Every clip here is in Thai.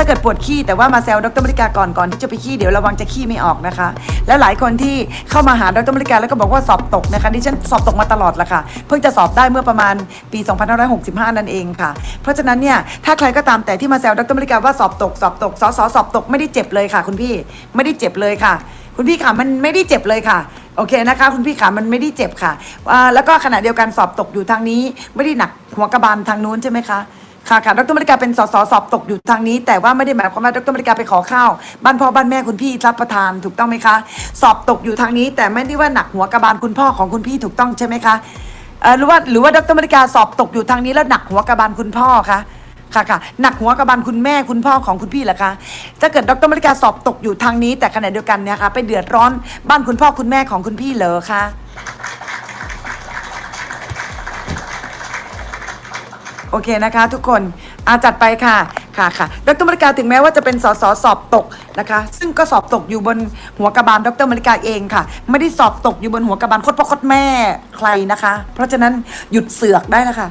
ถ้าเกิดปวดขี้แต่ว่ามาแซวดรมริกาก่อนก่อนที่จะไปขี้เดี๋ยวระวังจะขี้ไม่ออกนะคะ แล้วหลายคนที่เข้ามาหาดรมริกาแล้วก็บอกว่าสอบตกนะคะดิฉันสอบตกมาตลอดละค่ะ เพิ่งจะสอบได้เมื่อประมาณปี 2565 นั่นเองค่ะ เพราะฉะนั้นเนี่ยถ้าใครก็ตามแต่ที่มาแซวดรมริกาว่าสอบตกสอบตกสอสอสอบตกไม่ได้เจ็บเลยค่ะ คุณพี่ไม่ได้เจ็บเลยค่ะ คุณพี่ค่ะมันไม่ได้เจ็บเลยค่ะโอเคนะคะคุณพี่ขามันไม่ได้เจ็บค่ะแล้วก็ขณะเดียวกันสอบตกอยู่ทางนี้ ไม่ได้หนักหัวกระบาลทางนู้นใช่ไหมคะ ค่ะค่ะดรมริกาเป็นสสสอบตกอยู่ทางนี้ แต่ว่าไม่ได้หมายความว่าดรมริกาไปขอข้าวบ้านพ่อบ้านแม่คุณพี่รับประทานถูกต้องไหมคะ สอบตกอยู่ทางนี้ แต่ไม่ได้ว่าหนักหัวกระบาลคุณพ่อของคุณพี่ถูกต้องใช่ไหมคะเออหรือว่าหรือว่าดรมริกาสอบตกอยู่ทางนี้แล้วหนักหัวกระบาลคุณพ่อคะค่ะค่ะหนักหัวกระบาลคุณแม่คุณพ่อของคุณพี่เหรอคะถ้าเกิดดรมริกาสอบตกอยู่ทางนี้ แต่ขณะเดียวกันเนี่ยค่ะไปเดือดร้อนบ้านคุณพ่อคุณแม่ของคุณพี่เหรอคะ โอเคนะคะ ทุกคนอาจัดไปค่ะค่ะค่ะ ดรมริกาถึงแม้ว่าจะเป็นสสสอบตกนะคะ ซึ่งก็สอบตกอยู่บนหัวกระบาลดรมริกาเองค่ะ ไม่ได้สอบตกอยู่บนหัวกระบาลโคตรพ่อโคตรแม่ใครนะคะ เพราะฉะนั้นหยุดเสือกได้แล้วค่ะ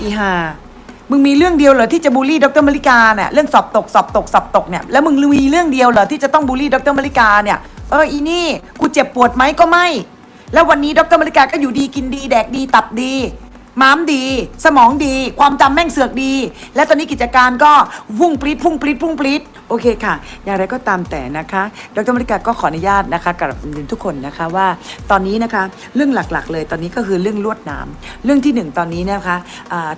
อีห่ามึงมีเรื่องเดียวเหรอที่จะบูลลี่ดรมริกาเนี่ยเรื่องสอบตกสอบตกสอบตกเนี่ยแล้วมึงมีเรื่องเดียวเหรอที่จะต้องบูลลี่ดรมริกาเนี่ยเอออีนี่กูเจ็บปวดไหมก็ไม่ แล้ววันนี้ดรมริกาก็อยู่ดีกินดี แดกดีตับดีม้ามดี สมองดี ความจำแม่งเสือกดี และตอนนี้กิจการก็พุ่งปรี๊ดพุ่งปรี๊ดพุ่งปรี๊ดโอเคค่ะ อย่างไรก็ตามแต่นะคะ ดรมริกาก็ขออนุญาตนะคะกับทุกคนนะคะว่าตอนนี้นะคะเรื่องหลักๆ เลยตอนนี้ก็คือเรื่องลวดหนามเรื่องที่หนึ่งตอนนี้นะคะ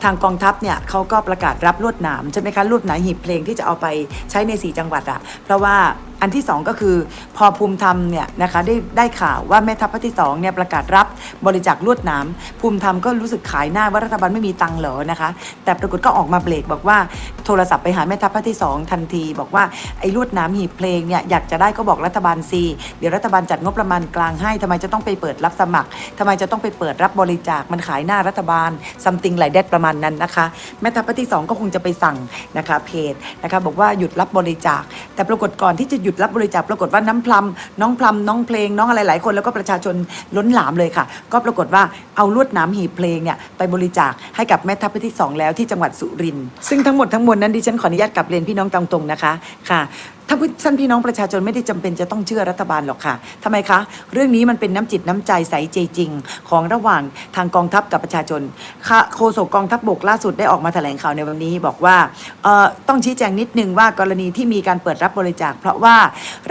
ทางกองทัพเนี่ยเขาก็ประกาศรับลวดหนามใช่ไหมคะลวดหนามหีบเพลงที่จะเอาไปใช้ในสี่จังหวัดอะเพราะว่า อันที่สองก็คือ พอภูมิธรรมเนี่ยนะคะได้ได้ข่าวว่าแม่ทัพภาคที่สองเนี่ยประกาศรับบริจาคลวดหนามภูมิธรรมก็รู้สึกขายหน้าว่ารัฐบาลไม่มีตังค์เหรอนะคะ แต่ปรากฏก็ออกมาเบรกบอกว่าโทรศัพท์ไปหาแม่ทัพภาคที่สองทันที บอกว่าไอ้ลวดหนามหีบเพลงเนี่ยอยากจะได้ก็บอกรัฐบาลซีเดี๋ยวรัฐบาลจัดงบประมาณกลางให้ทำไมจะต้องไปเปิดรับสมัครทำไมจะต้องไปเปิดรับบริจาคมันขายหน้ารัฐบาลซัมติงไหลเด็ดประมาณนั้นนะคะแม่ทัพภาคที่สองก็คงจะไปสั่งนะคะเพจนะคะบอกว่าหยุดรับบริจาค แต่ปรากฏก่อนที่จะหยุดรับบริจาคปรากฏว่าน้ำพลัมน้องพลัมน้องเพลงน้องอะไรหลายคนแล้วก็ประชาชนล้นหลามเลยค่ะ ก็ปรากฏว่าเอาลวดหน้ำหีบเพลงเนี่ยไปบริจาคให้กับแม่ทัพภาคที่สองแล้วที่จังหวัดสุรินทร์ซึ่งทั้งหมดทั้งมวลนั้นดิฉันขออนุญาตกลับเรียนพี่น้องตรงๆนะคะค่ะ ถ้าท่านพี่น้องประชาชนไม่ได้จำเป็นจะต้องเชื่อรัฐบาลหรอกค่ะทำไมคะ เรื่องนี้มันเป็นน้ำจิตน้ำใจใสใจจริง ของระหว่างทางกองทัพกับประชาชนโฆษกกองทัพบกล่าสุดได้ออกมาแถลงข่าวในวันนี้บอกว่าต้องชี้แจงนิดนึงว่ากรณีที่มีการเปิดรับบริจาค เพราะว่า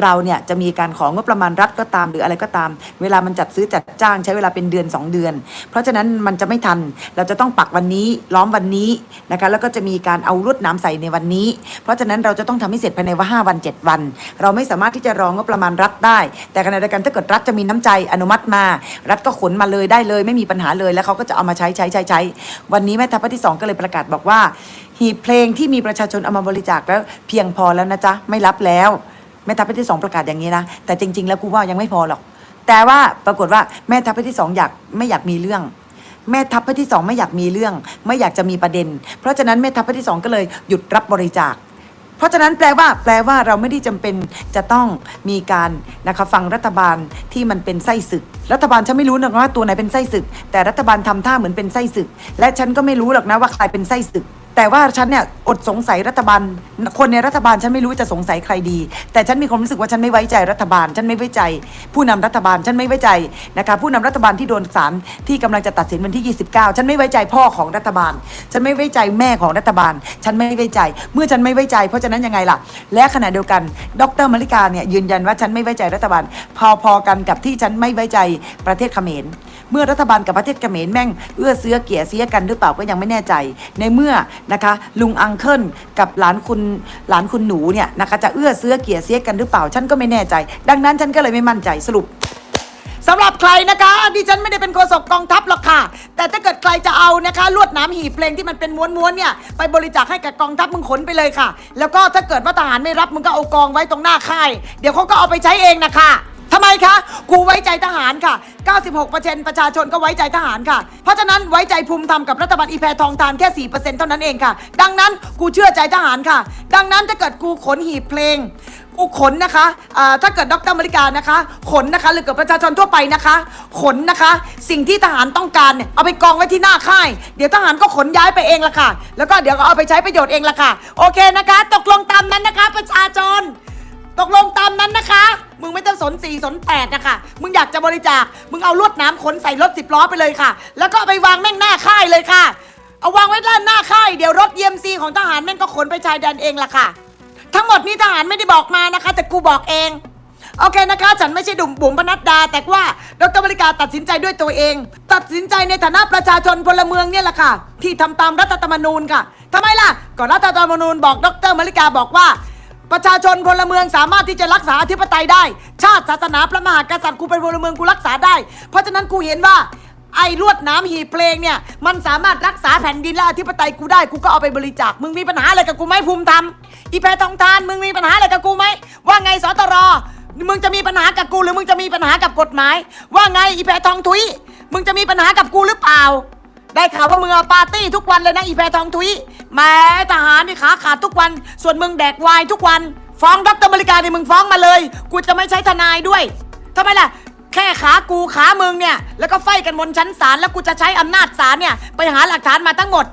เราเนี่ยจะมีการของงบประมาณรัฐก็ตามหรืออะไรก็ตาม เวลามันจัดซื้อจัดจ้างใช้เวลาเป็นเดือน 2 เดือน เพราะฉะนั้นมันจะไม่ทันเราจะต้องปักวันนี้ล้อมวันนี้นะคะแล้วก็จะมีการเอาลวดน้ำใส่ในวันนี้ เพราะฉะนั้นเราจะต้องทำให้เสร็จภายในว่า5วัน7วัน เราไม่สามารถที่จะรองงบประมาณรัฐได้ แต่ขณะเดียวกันถ้าเกิดรัฐจะมีน้ำใจอนุมัติมา รัฐก็ขนมาเลยได้เลย ไม่มีปัญหาเลยแล้วเขาก็จะเอามาใช้ใช้ใช้ใช้วันนี้แม่ทัพภาคที่สองก็เลยประกาศบอกว่า หีบเพลงที่มีประชาชนเอามาบริจาคแล้วเพียงพอแล้วนะจ๊ะไม่รับแล้วแม่ทัพภาคที่สองประกาศอย่างนี้นะแต่จริง ๆ แล้วกูว่ายังไม่พอหรอก แต่ว่าปรากฏว่าแม่ทัพภาคที่สองอยากไม่อยากมีเรื่องแม่ทัพภาคที่สองไม่อยากมีเรื่อง ไม่อยากจะมีประเด็น เพราะฉะนั้นแม่ทัพภาคที่สองก็เลยหยุดรับบริจาค เพราะฉะนั้นแปลว่าแปลว่าเราไม่ได้จำเป็นจะต้องมีการนะคะฟังรัฐบาลที่มันเป็นไส้ศึก รัฐบาลฉันไม่รู้หรอกนะว่าตัวไหนเป็นไส้ศึก แต่รัฐบาลทำท่าเหมือนเป็นไส้ศึก และฉันก็ไม่รู้หรอกนะว่าใครเป็นไส้ศึก แต่ว่าฉันเนี่ยอดสงสัยรัฐบาล คนในรัฐบาลฉันไม่รู้จะสงสัยใครดี แต่ฉันมีความรู้สึกว่าฉันไม่ไว้ใจรัฐบาล ฉันไม่ไว้ใจ ผู้นำรัฐบาลฉันไม่ไว้ใจนะคะผู้นำรัฐบาลที่โดนศาลที่กำลังจะตัดสินวันที่ 29 ฉันไม่ไว้ใจพ่อของรัฐบาล ฉันไม่ไว้ใจแม่ของรัฐบาล ฉันไม่ไว้ใจ เมื่อฉันไม่ไว้ใจ เพราะฉะนั้นยังไงล่ะ และขณะเดียวกัน ดรมาริกาเนี่ยยืนยันว่าฉันไม่ไว้ใจรัฐบาล พอๆกันกับที่ฉันไม่ไว้ใจประเทศเขมร เมื่อรัฐบาลกับประเทศเขมรแม่งเอื้อเซื้อเกี่ยเสียกันหรือเปล่าก็ยังไม่แน่ใจ ในเมื่อนะคะลุงอังเคิลกับหลานคุณหลานคุณหนูเนี่ยนะคะจะเอื้อเซื้อเกี่ยเสียกันหรือเปล่าฉันก็ไม่แน่ใจ ดังนั้นฉันก็เลยไม่มั่นใจสรุปสำหรับใครนะคะดิฉันไม่ได้เป็นโฆษกกองทัพหรอกค่ะ แต่ถ้าเกิดใครจะเอานะคะ ลวดน้ำหีบเพลงที่มันเป็นม้วนๆเนี่ยไปบริจาคให้กับกองทัพมึงขนไปเลยค่ะ แล้วก็ถ้าเกิดว่าทหารไม่รับมึงก็เอากองไว้ตรงหน้าค่าย เดี๋ยวเขาก็เอาไปใช้เองนะคะ ทำไมคะ กูไว้ใจทหารค่ะ 96%ประชาชนก็ไว้ใจทหารค่ะ เพราะฉะนั้นไว้ใจภูมิธรรมกับรัฐบาลอีแพรทองทานแค่ 4%เท่านั้นเองค่ะ ดังนั้นกูเชื่อใจทหารค่ะ ดังนั้นถ้าเกิดกูขนหีบเพลง กูขนนะคะอ่าถ้าเกิดดรมริกานะคะ ขนนะคะ หรือเกิดประชาชนทั่วไปนะคะ ขนนะคะ สิ่งที่ทหารต้องการเนี่ยเอาไปกองไว้ที่หน้าค่าย เดี๋ยวทหารก็ขนย้ายไปเองละค่ะ แล้วก็เดี๋ยวก็เอาไปใช้ประโยชน์เองละค่ะ โอเคนะคะ ตกลงตามนั้นนะคะ ประชาชน ตกลงตามนั้นนะคะ มึงไม่ต้องสนสี่สนแปดนะคะมึงอยากจะบริจาค มึงเอาลวดน้ำขนใส่รถสิบล้อไปเลยค่ะ แล้วก็เอาไปวางแม่งหน้าค่ายเลยค่ะ เอาวางไว้ด้านหน้าค่าย เดี๋ยวรถเยียมซีของทหารแม่งก็ขนไปชายแดนเองล่ะค่ะ ทั้งหมดนี้ทหารไม่ได้บอกมานะคะ แต่กูบอกเอง โอเคนะคะ ฉันไม่ใช่ดุมบุ๋มปนัดดา แต่ว่าดรบริการตัดสินใจด้วยตัวเอง ตัดสินใจในฐานะประชาชนพลเมืองเนี่ยแหละค่ะ ที่ทำตามรัฐธรรมนูญค่ะทำไมล่ะก็รัฐธรรมนูญบอกดรมริกาบอกว่า ประชาชนพลเมืองสามารถที่จะรักษาอธิปไตยได้ ชาติศาสนาพระมหากษัตริย์กูเป็นพลเมืองกูรักษาได้ เพราะฉะนั้นกูเห็นว่าไอ้ลวดน้ำหีเพลงเนี่ย มันสามารถรักษาแผ่นดินและอธิปไตยกูได้กูก็เอาไปบริจาคมึงมีปัญหาอะไรกับกูไหมภูมิธรรมอีแพรทองทานมึงมีปัญหาอะไรกับกูไหมว่าไงสตรมึงจะมีปัญหากับกูหรือมึงจะมีปัญหากับกฎหมาย ว่าไงอีแพรทองทุยมึงจะมีปัญหากับกูหรือเปล่า ได้ข่าวว่ามึงเอาปาร์ตี้ทุกวันเลยนะอีแพรทองทุยแหม้ทหารนี่ขาขาดทุกวัน ส่วนมึงแดกวายทุกวัน ฟ้องดรมริกาเนี่ยมึงฟ้องมาเลย กูจะไม่ใช้ทนายด้วยทำไมล่ะ แค่ขากูขามึงเนี่ย แล้วก็ไฟกันบนชั้นศาลแล้วกูจะใช้อำนาจศาลเนี่ย ไปหาหลักฐานมาทั้งหมด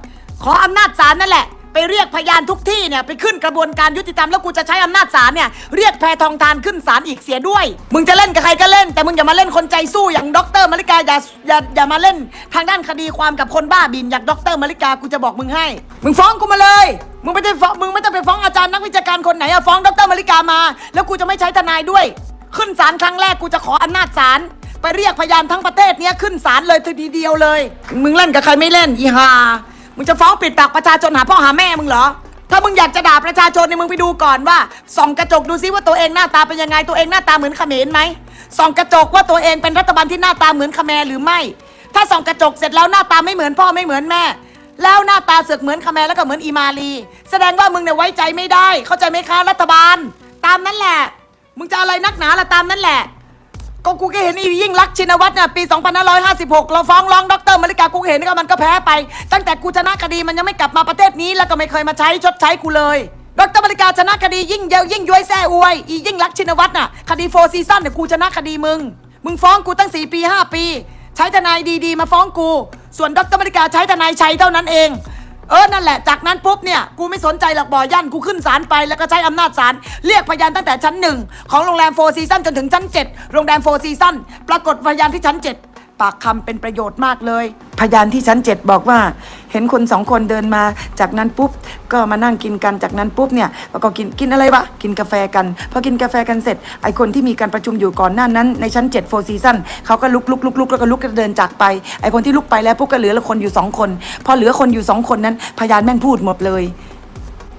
ขออำนาจศาลนั่นแหละ ไปเรียกพยานทุกที่เนี่ยไปขึ้นกระบวนการยุติธรรมแล้วกูจะใช้อำนาจศาลเนี่ยเรียกแพรทองทานขึ้นศาลอีกเสียด้วย มึงจะเล่นกับใครก็เล่น แต่มึงอย่ามาเล่นคนใจสู้อย่างดรมาริกาอย่าอย่าอย่ามาเล่นทางด้านคดีความกับคนบ้าบินอย่างดรมาริกากูจะบอกมึงให้ มึงฟ้องกูมาเลย มึงไม่ได้ฟ้องมึงไม่ต้องไปฟ้องอาจารย์นักวิชาการคนไหนอะฟ้องดรมาริกามา แล้วกูจะไม่ใช้ทนายด้วย ขึ้นศาลครั้งแรกกูจะขออำนาจศาลไปเรียกพยานทั้งประเทศเนี้ยขึ้นศาลเลยทีเดียวเลย มึงเล่นกับใครไม่เล่นอีฮา มึงจะฟ้องปิดปากประชาชนหาพ่อหาแม่มึงเหรอ ถ้ามึงอยากจะด่าประชาชนเนี่ยมึงไปดูก่อนว่าส่องกระจกดูซิว่าตัวเองหน้าตาเป็นยังไงตัวเองหน้าตาเหมือนเขมรไหมส่องกระจกว่าตัวเองเป็นรัฐบาลที่หน้าตาเหมือนเขมรหรือไม่ ถ้าส่องกระจกเสร็จแล้วหน้าตาไม่เหมือนพ่อไม่เหมือนแม่ แล้วหน้าตาเสือกเหมือนคาแมรแล้วก็เหมือนอีมาลี แสดงว่ามึงเนี่ยไว้ใจไม่ได้ เข้าใจไหมคะรัฐบาล ตามนั้นแหละ มึงจะอะไรนักหนาละตามนั้นแหละ ก็กูก็เห็นอียิ่งรักษณ์ชินวัตรเนี่ยปี 2556 เราฟ้องร้องดรมาริกากูเห็นก็มันก็แพ้ไป ตั้งแต่กูชนะคดีมันยังไม่กลับมาประเทศนี้แล้วก็ไม่เคยมาใช้ชดใช้กูเลยดรมาริกาชนะคดียิ่งเยาวยิ่งย้วยแซ่อวยอียิ่งรักษณ์ชินวัตรน่ะคดีโฟซีซั่นเนี่ยกูชนะคดีมึง มึงฟ้องกูตั้ง 4 ปี 5 ปี ใช้ทนายดีๆ มาฟ้องกู ส่วนดรมาริกาใช้ทนายชัยเท่านั้นเอง เออ นั่นแหละ จากนั้นปุ๊บเนี่ย กูไม่สนใจหลักบ่อยั่น กูขึ้นศาลไป แล้วก็ใช้อำนาจศาล เรียกพยานตั้งแต่ชั้นหนึ่งของโรงแรมโฟซีซันจนถึงชั้น 7 โรงแรมโฟซีซันปรากฏพยานที่ชั้น 7 ปากคำเป็นประโยชน์มากเลย พยานที่ชั้น7บอกว่า เห็นคนสองคนเดินมา จากนั้นปุ๊บก็มานั่งกินกันจากนั้นปุ๊บเนี่ยก็กินกินอะไรวะกินกาแฟกันพอกินกาแฟกันเสร็จไอคนที่มีการประชุมอยู่ก่อนหน้านั้นในชั้น7 Four Seasons เขาก็ลุกลุกลุกลุกแล้วก็ลุกก็เดินจากไปไอคนที่ลุกไปแล้วปุ๊บก็เหลือคนอยู่สองคน พอเหลือคนอยู่สองคนนั้น พยานแม่งพูดหมดเลย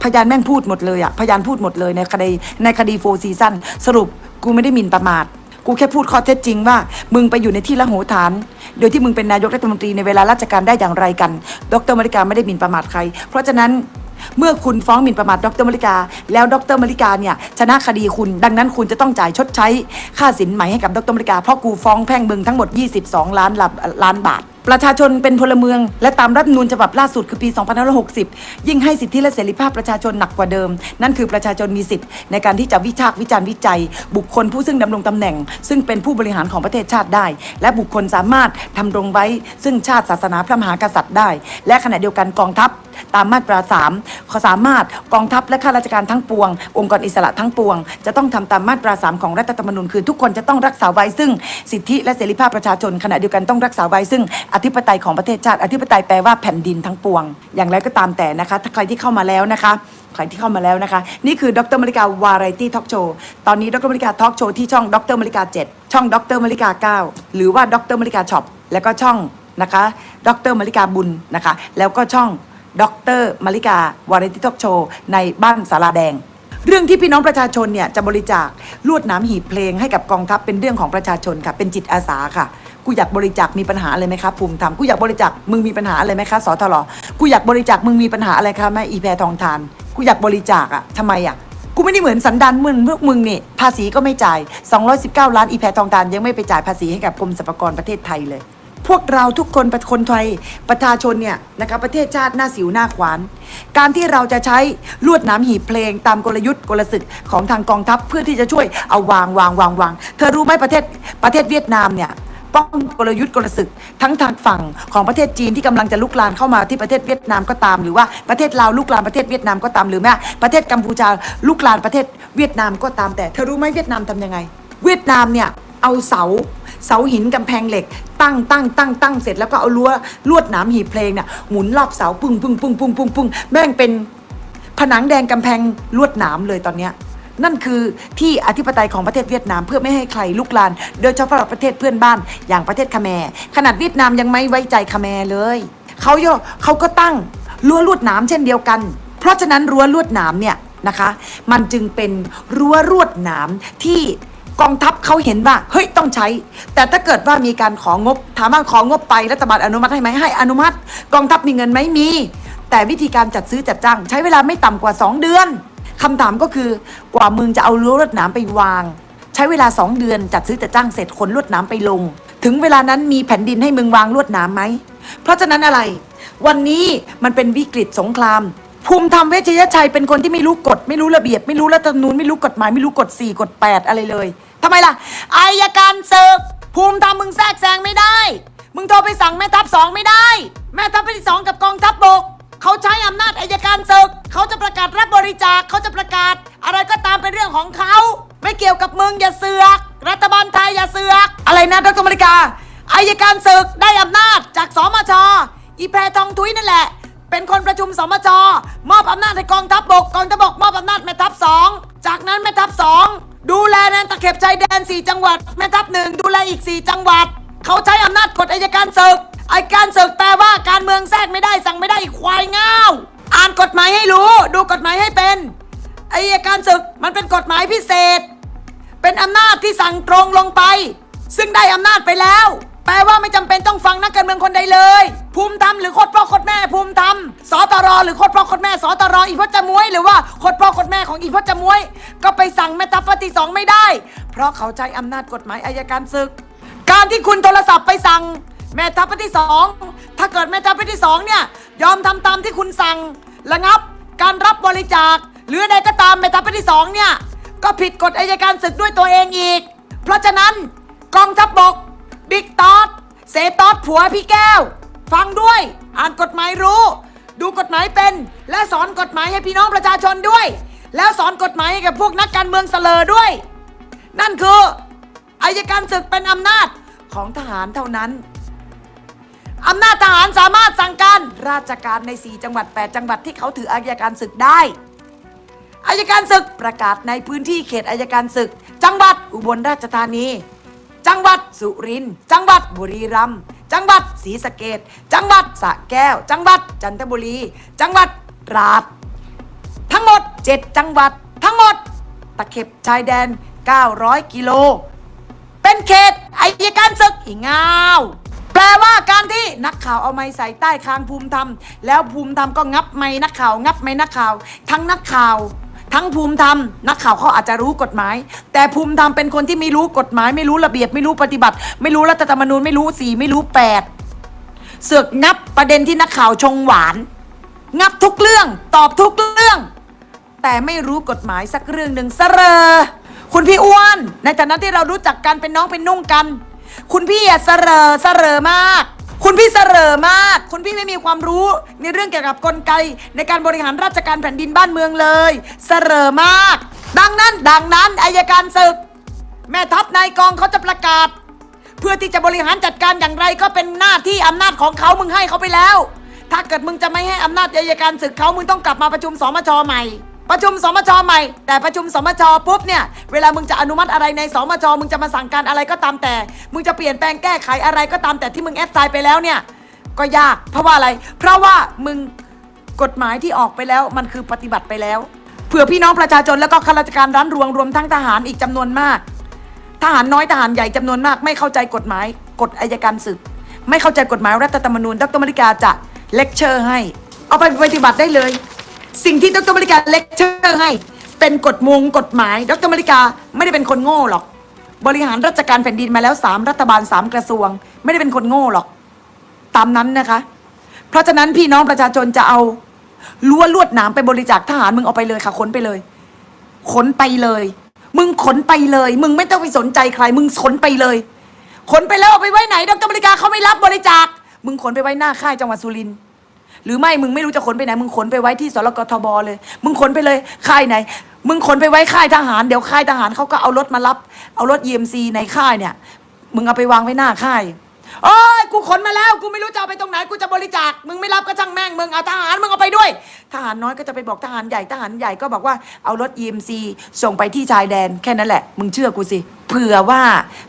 พยานแม่งพูดหมดเลยอะพยานพูดหมดเลยในคดีในคดีโฟซีซันสรุปกูไม่ได้หมิ่นประมาท กูแค่พูดข้อเท็จจริงว่า มึงไปอยู่ในที่ละโหฐาน โดยที่มึงเป็นนายกรัฐมนตรีในเวลาราชการได้อย่างไรกัน ดรมริกาไม่ได้หมิ่นประมาทใคร เพราะฉะนั้นเมื่อคุณฟ้องหมิ่นประมาทดรมริกา แล้วดรมริกาเนี่ยชนะคดีคุณ ดังนั้นคุณจะต้องจ่ายชดใช้ ค่าสินไหมให้กับดรมริกาเพราะกูฟ้องแพ่งมึงทั้งหมด 22 ล้านล้านบาท ประชาชนเป็นพลเมือง และตามรัฐนูญฉบับล่าสุดคือปี 2560 ยิ่งให้สิทธิและเสรีภาพประชาชนหนักกว่าเดิม นั่นคือประชาชนมีสิทธิ์ในการที่จะวิพากษ์วิจารณ์วิจัย บุคคลผู้ซึ่งดำรงตำแหน่ง ซึ่งเป็นผู้บริหารของประเทศชาติได้ และบุคคลสามารถทำรงไว้ ซึ่งชาติศาสนาพระมหากษัตริย์ได้ และขณะเดียวกันกองทัพ ตามมาตรา3เขาสามารถกองทัพและข้าราชการทั้งปวง องค์กรอิสระทั้งปวง จะต้องทำตามมาตรา3ของรัฐธรรมนูญคือทุกคนจะต้องรักษาไว้ซึ่งสิทธิและเสรีภาพประชาชนขณะเดียวกันต้องรักษาไว้ซึ่งอธิปไตยของประเทศชาติ อธิปไตยแปลว่าแผ่นดินทั้งปวง อย่างไรก็ตามแต่นะคะ ถ้าใครที่เข้ามาแล้วนะคะ ใครที่เข้ามาแล้วนะคะ นี่คือดรมริกาวาไรตี้ทอล์กโชว์ ตอนนี้ดรมริกาทอล์กโชว์ที่ช่องดรมริกา 7 ช่องดรมริกา 9 หรือว่าดรมริกาช็อป แล้วก็ช่องนะคะดรมริกาบุญนะคะ แล้วก็ช่องดรมาริกาวาไรตี้ทอล์กโชว์ในบ้านสาราแดงเรื่องที่พี่น้องประชาชนเนี่ยจะบริจาคลวดน้ำหีบเพลงให้กับกองทัพเป็นเรื่องของประชาชนค่ะ เป็นจิตอาสาค่ะ กูอยากบริจาคมีปัญหาอะไรไหมครับภูมิธรรมกูอยากบริจาคมึงมีปัญหาอะไรไหมคะสทลกูอยากบริจาคมึงมีปัญหาอะไรคะแม่อีแพรทองทานกูอยากบริจาคอะทำไมอะกูไม่ได้เหมือนสันดานมึงพวกมึงนี่ภาษีก็ไม่จ่าย 219 ล้านอีแพรทองตานยังไม่ไปจ่ายภาษีให้กับกรมสรรพากรประเทศไทยเลย พวกเราทุกคนประคนไทยประชาชนเนี่ยนะคะประเทศชาติหน้าสิวหน้าขวาน การที่เราจะใช้ลวดหน้ำหีบเพลง ตามกลยุทธ์กลศึกของทางกองทัพเพื่อที่จะช่วยเอาวางวางวางวางเธอรู้ไหมประเทศประเทศเวียดนามเนี่ย ป้องกลยุทธ์กลศึก ทั้งทางฝั่งของประเทศจีนที่กำลังจะลุกลามเข้ามาที่ประเทศเวียดนามก็ตาม หรือว่าประเทศลาวลุกลามประเทศเวียดนามก็ตามหรือแม้ประเทศกัมพูชาลุกลามประเทศเวียดนามก็ตามแต่เธอรู้ไหมเวียดนามทำยังไง เวียดนามเนี่ยเอาเสาเสาหินกำแพงเหล็ก ตั้งตั้งตั้งตั้งเสร็จแล้วก็เอารั้วลวดหนามหีบเพลงเนี่ยหมุนรอบเสาปึ้งปึ้งปึ้งปึ้งปึ้งปึ้งแม่งเป็นผนังแดงกำแพงลวดหนามเลยตอนเนี้ย นั่นคือที่อธิปไตยของประเทศเวียดนามเพื่อไม่ให้ใครลุกลาน โดยเฉพาะประเทศเพื่อนบ้าน อย่างประเทศคาเมรขนาดเวียดนามยังไม่ไว้ใจคาเมรเลยเขาโยเขาก็ตั้งรั้วลวดหนามเช่นเดียวกัน เพราะฉะนั้นรั้วลวดหนามเนี่ยนะคะ มันจึงเป็นรั้วลวดหนามที่กองทัพเขาเห็นว่าเฮ้ยต้องใช้ แต่ถ้าเกิดว่ามีการของบถามว่าของบไปรัฐบาลอนุมัติให้ไหมให้อนุมัติ กองทัพมีเงินไหมมี แต่วิธีการจัดซื้อจัดจ้าง ใช้เวลาไม่ต่ำกว่า 2 เดือน คำถามก็คือกว่ามึงจะเอารั้วลวดหนามไปวาง ใช้เวลา 2 เดือนจัดซื้อจัดจ้างเสร็จขนลวดหนามไปลง ถึงเวลานั้นมีแผ่นดินให้มึงวางลวดหนามไหม เพราะฉะนั้นอะไร วันนี้มันเป็นวิกฤตสงคราม ภูมิธรรมเวชยชัยเป็นคนที่ไม่รู้กฎ ไม่รู้ระเบียบ ไม่รู้รัฐธรรมนูญไม่รู้กฎหมายไม่รู้กฎ4กฎ8 อะไรเลยทำไมล่ะอายการศึกภูมิธรรมมึงแทรกแซงไม่ได้ มึงโทรไปสั่งแม่ทัพสองไม่ได้ แม่ทัพภาคที่สองกับกองทัพบก เขาใช้อำนาจอายการศึก เขาจะประกาศรับบริจาคเขาจะประกาศ อะไรก็ตามเป็นเรื่องของเขา ไม่เกี่ยวกับมึงอย่าเสือก รัฐบาลไทยอย่าเสือก อะไรนะดรมริกาอายการศึกได้อำนาจจากสมชอีแพรทองทุยนั่นแหละ เป็นคนประชุมสมชมอบอำนาจให้กองทัพบกกองทัพบกมอบอำนาจแม่ทัพสองจากนั้นแม่ทัพสองดูแลแนนตะเข็บชายแดน 4 จังหวัด แม่ทัพหนึ่งดูแลอีก 4 จังหวัด เขาใช้อำนาจกฎอายการศึก อายการศึกแปลว่าการเมืองแทรกไม่ได้สั่งไม่ได้อีควายเง่าอ่านกฎหมายให้รู้ ดูกฎหมายให้เป็นอายการศึกมันเป็นกฎหมายพิเศษ เป็นอำนาจที่สั่งตรงลงไป ซึ่งได้อำนาจไปแล้ว แปลว่าไม่จำเป็นต้องฟังนักการเมืองคนใดเลย ภูมิธรรมหรือโคตรพ่อโคตรแม่ภูมิธรรมสตรหรือโคตรพ่อโคตรแม่สตรอีพจนมวย หรือว่าโคตรพ่อโคตรแม่ของอีพจนมวย ก็ไปสั่งแม่ทัพภาคที่สองไม่ได้ เพราะเขาใช้อำนาจกฎหมายอายการศึก การที่คุณโทรศัพท์ไปสั่ง แม่ทัพภาคที่สองถ้าเกิดแม่ทัพภาคที่สองเนี่ยยอมทำตามที่คุณสั่งระงับการรับบริจาค หรือใดก็ตามแม่ทัพภาคที่สองเนี่ยก็ผิดกฎอายการศึกด้วยตัวเองอีก เพราะฉะนั้นกองทัพบบกบิ๊กตอดเซตอดผัวพี่แก้ว ฟังด้วย อ่านกฎหมายรู้ ดูกฎหมายเป็น และสอนกฎหมายให้พี่น้องประชาชนด้วย แล้วสอนกฎหมายให้กับพวกนักการเมืองเสลอด้วย นั่นคืออายการศึกเป็นอำนาจของทหารเท่านั้น อำนาจทหารสามารถสั่งการราชการใน 4 จังหวัด 8 จังหวัดที่เขาถืออายการศึกได้อายการศึกประกาศในพื้นที่เขตอายการศึก จังหวัดอุบลราชธานี จังหวัดสุรินทร์จังหวัดบุรีรัมย์จังหวัดศรีสะเกดจังหวัดสระแก้ว จังหวัดจันทบุรี จังหวัดตราด ทั้งหมด 7 จังหวัด ทั้งหมด ตะเข็บชายแดน 900 กิโล เป็นเขตอายการศึกอีงาว แปลว่าการที่นักข่าวเอาไม้ใส่ใต้คางภูมิธรรม แล้วภูมิธรรมก็งับไม้นักข่าว งับไม้นักข่าว ทั้งนักข่าว ทั้งภูมิธรรม นักข่าวเขาอาจจะรู้กฎหมาย แต่ภูมิธรรมเป็นคนที่ไม่รู้กฎหมาย ไม่รู้ระเบียบไม่รู้ปฏิบัติ ไม่รู้รัฐธรรมนูญไม่รู้สี่ไม่รู้แปดเสือกงับประเด็นที่นักข่าวชงหวาน งับทุกเรื่องตอบทุกเรื่อง แต่ไม่รู้กฎหมายสักเรื่องหนึ่งเสรอคุณพี่อ้วน ในฐานะที่เรารู้จักกันเป็นน้องเป็นนุ่งกัน คุณพี่อะเสรอเสรอมาก คุณพี่เสรอมาก คุณพี่ไม่มีความรู้ในเรื่องเกี่ยวกับกลไก ในการบริหารราชการแผ่นดินบ้านเมืองเลยเสรอมาก ดังนั้นดังนั้นอายการศึก แม่ทัพนายกองเขาจะประกาศ เพื่อที่จะบริหารจัดการอย่างไรก็เป็นหน้าที่อำนาจของเขามึงให้เขาไปแล้ว ถ้าเกิดมึงจะไม่ให้อำนาจอายการศึกเขามึงต้องกลับมาประชุมสมชใหม่ ประชุมสมชใหม่ แต่ประชุมสมชปุ๊บเนี่ย เวลามึงจะอนุมัติอะไรในสมชมึงจะมาสั่งการอะไรก็ตามแต่ มึงจะเปลี่ยนแปลงแก้ไขอะไรก็ตามแต่ที่มึงแอดไซน์ไปแล้วเนี่ย ก็ยาก เพราะว่าอะไร เพราะว่ามึงกฎหมายที่ออกไปแล้วมันคือปฏิบัติไปแล้ว เผื่อพี่น้องประชาชนแล้วก็ข้าราชการร้านรวงรวมทั้งทหารอีกจำนวนมาก ทหารน้อยทหารใหญ่จำนวนมาก ไม่เข้าใจกฎหมายกฎอายการศึก ไม่เข้าใจกฎหมายรัฐธรรมนูญดรมริกาจะเลคเชอร์ให้ เอาไปปฏิบัติได้เลย สิ่งที่ดรมริกาเลคเชอร์ให้เป็นกฎมงกฎหมาย ดรมริกาไม่ได้เป็นคนโง่หรอก บริหารราชการแผ่นดินมาแล้วสามรัฐบาลสามกระทรวง ไม่ได้เป็นคนโง่หรอก ตามนั้นนะคะ เพราะฉะนั้นพี่น้องประชาชนจะเอารั้วลวดหนามไปบริจาคทหารมึงเอาไปเลยค่ะขนไปเลย ขนไปเลย มึงขนไปเลย มึงไม่ต้องไปสนใจใคร มึงขนไปเลย ขนไปแล้วเอาไปไว้ไหน ดรบริการเขาไม่รับบริจาค มึงขนไปไว้หน้าค่ายจังหวัดสุรินทร์ หรือไม่มึงไม่รู้จะขนไปไหนมึงขนไปไว้ที่สรกทบเลย มึงขนไปเลยค่ายไหน มึงขนไปไว้ค่ายทหารเดี๋ยวค่ายทหารเขาก็เอารถมารับ เอารถ EMC ในค่ายเนี่ย มึงเอาไปวางไว้หน้าค่ายโอ้ยกูขนมาแล้วกูไม่รู้จะเอาไปตรงไหนกูจะบริจาคมึงไม่รับก็ช่างแม่งมึงเอาทหารมึงเอาไปด้วย ทหารน้อยก็จะไปบอกทหารใหญ่ทหารใหญ่ก็บอกว่าเอารถ EMC ส่งไปที่ชายแดนแค่นั้นแหละ มึงเชื่อกูสิเผื่อว่า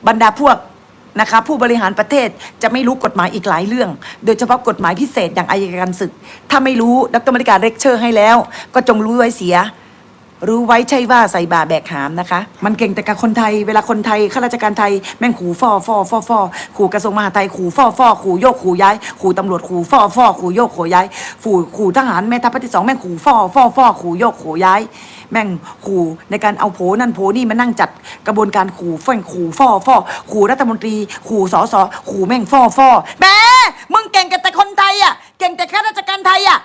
บรรดาพวก นะคะผู้บริหารประเทศจะไม่รู้กฎหมายอีกหลายเรื่อง โดยเฉพาะกฎหมายพิเศษอย่างอายการศึก ถ้าไม่รู้ดรมริการเลคเชอร์ให้แล้ว ก็จงรู้ไว้เสีย รู้ไว้ใช่ว่าใส่บาแบกหามนะคะ มันเก่งแต่กับคนไทย เวลาคนไทยข้าราชการไทยแม่งขู่ฟอฟอฟอฟอขู่กระทรวงมหาดไทยขู่ฟอฟอขู่โยกขู่ย้ายขู่ตำรวจขู่ฟอฟอขู่โยกขู่ย้ายขู่ขู่ทหารแม่ทัพภาคที่สองแม่งขู่ฟอฟอฟอขู่โยกขู่ย้าย แม่งขู่ในการเอาโผนั่นโผนี่มานั่งจัดกระบวนการขู่แฝงขู่ฟอฟอขู่รัฐมนตรี ขู่สอสอขู่แม่งฟอฟอแม่มึงเก่งแต่คนไทยอะเก่งแต่ข้าราชการไทยอะ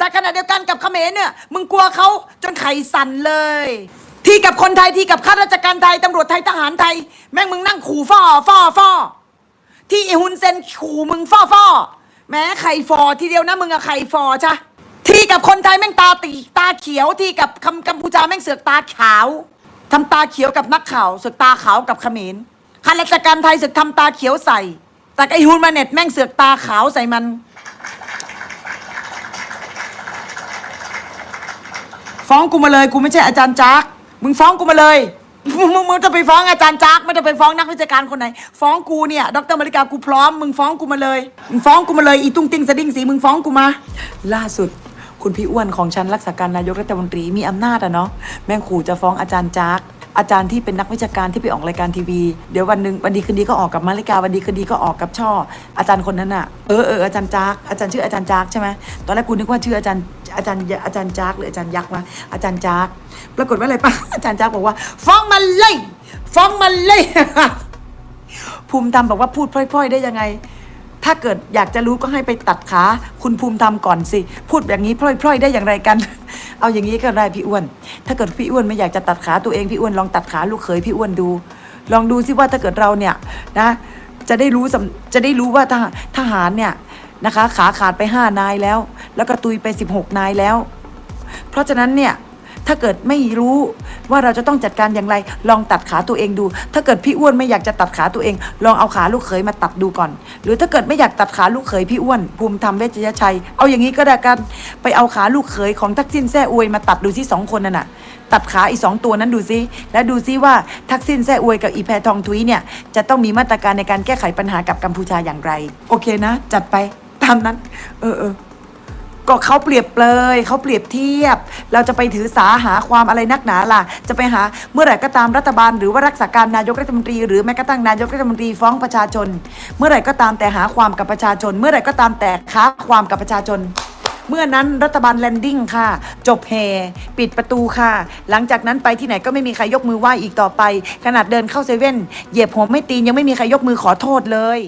แต่ขณะเดียวกันกับเขมรเนี่ยมึงกลัวเขาจนไข่สั่นเลย ที่กับคนไทยที่กับข้าราชการไทยตำรวจไทยทหารไทย แม่งมึงนั่งขู่ฟ่อฟ่อฟ่อที่อีฮุนเซนขู่มึงฟ่อฟ่อแม้ไข่ฟอทีเดียวนะมึงอะไข่ฟอจ้ะที่กับคนไทยแม่งตาตีตาเขียวที่กับคำกัมพูชาแม่งเสือกตาขาวทำตาเขียวกับนักข่าวเสือกตาขาวกับเขมรข้าราชการไทยเสือกทำตาเขียวใส่ แต่ไอฮุนมาเน็ตแม่งเสือกตาขาวใส่มัน ฟ้องกูมาเลยกูไม่ใช่อาจารย์จักมึงฟ้องกูมาเลยมึงมึงมึงจะไปฟ้องอาจารย์จักไม่จะไปฟ้องนักวิชาการคนไหน ฟ้องกูเนี่ยดรมาริกากูพร้อมมึงฟ้องกูมาเลยมึงฟ้องกูมาเลยอีตุ้งติ้งสะดิ้งสีมึงฟ้องกูมา ล่าสุด คุณพี่อ้วนของฉันรักษาการนายกรัฐมนตรีมีอำนาจอะเนาะแม่งขู่จะฟ้องอาจารย์จัก อาจารย์ที่เป็นนักวิชาการที่ไปออกรายการทีวี เดี๋ยววันหนึ่งวันดีคืนดีก็ออกกับมาริกาวันดีคืนดีก็ออกกับช่อ อาจารย์คนนั้นอะเออเอออาจารย์จักอาจารย์ชื่ออาจารย์จักใช่ไหมตอนแรกกูนึกว่าชื่ออาจารย์อาจารย์อาจารย์จักหรืออาจารย์ยักษ์วะอาจารย์จักปรากฏว่าอะไรปะอาจารย์จักบอกว่า ฟ้องมันเลยฟ้องมันเลย ภูมิธรรมบอกว่าพูดพร่อย ๆ ได้ยังไง ถ้าเกิดอยากจะรู้ก็ให้ไปตัดขา คุณภูมิธรรมก่อนสิ พูดแบบนี้พร่อย ๆ ได้อย่างไรกัน เอาอย่างนี้ก็ได้พี่อ้วน ถ้าเกิดพี่อ้วนไม่อยากจะตัดขาตัวเองพี่อ้วนลองตัดขาลูกเขยพี่อ้วนดู ลองดูสิว่าถ้าเกิดเราเนี่ยนะ จะได้รู้สำจะได้รู้ว่าทหารทหารเนี่ยนะคะ ขาขาดไปห้านายแล้ว แล้วก็ตุยไป 16 นายแล้ว เพราะฉะนั้นเนี่ย ถ้าเกิดไม่รู้ว่าเราจะต้องจัดการอย่างไร ลองตัดขาตัวเองดู ถ้าเกิดพี่อ้วนไม่อยากจะตัดขาตัวเอง ลองเอาขาลูกเขยมาตัดดูก่อน หรือถ้าเกิดไม่อยากตัดขาลูกเขยพี่อ้วนภูมิธรรมเวชยชัย เอาอย่างนี้ก็ได้กัน ไปเอาขาลูกเขยของทักษิณแซ่อวยมาตัดดูซิสองคนนั่นน่ะตัดขาอีกสองตัวนั้นดูซิ และดูซิว่าทักษิณแซ่อวยกับอีแพทองทุยเนี่ยจะต้องมีมาตรการในการแก้ไขปัญหากับกัมพูชาอย่างไร โอเคนะ จัดไปตามนั้น เออเออ ก็เขาเปรียบเปรยเขาเปรียบเทียบ เราจะไปถือสาหาความอะไรนักหนาล่ะ จะไปหาเมื่อไหร่ก็ตามรัฐบาล หรือว่ารักษาการนายกรัฐมนตรี หรือแม้กระทั่งนายกรัฐมนตรีฟ้องประชาชน เมื่อไหร่ก็ตามแต่หาความกับประชาชน เมื่อไหร่ก็ตามแต่ค้าความกับประชาชนเมื่อนั้นรัฐบาลแลนดิ้งค่ะ จบแห่ปิดประตูค่ะ หลังจากนั้นไปที่ไหนก็ไม่มีใครยกมือไหว้อีกต่อไป ขนาดเดินเข้าเซเว่นเหยียบหัวไม่ตีนยังไม่มีใครยกมือขอโทษเลย